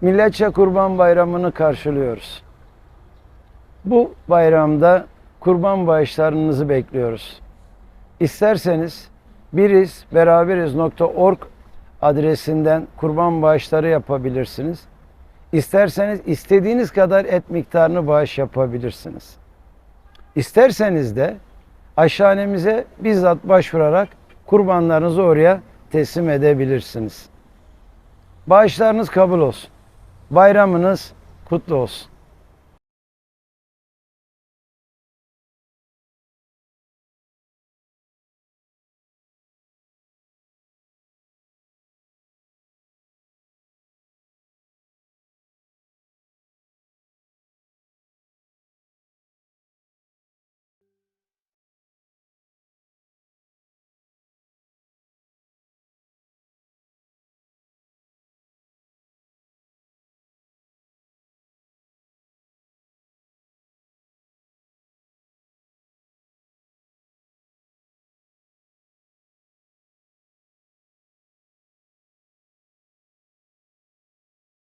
Milletçe Kurban Bayramı'nı karşılıyoruz. Bu bayramda kurban bağışlarınızı bekliyoruz. İsterseniz biriz beraberiz.org adresinden kurban bağışları yapabilirsiniz. İsterseniz istediğiniz kadar et miktarını bağış yapabilirsiniz. İsterseniz de aşhanemize bizzat başvurarak kurbanlarınızı oraya teslim edebilirsiniz. Bağışlarınız kabul olsun. Bayramınız kutlu olsun.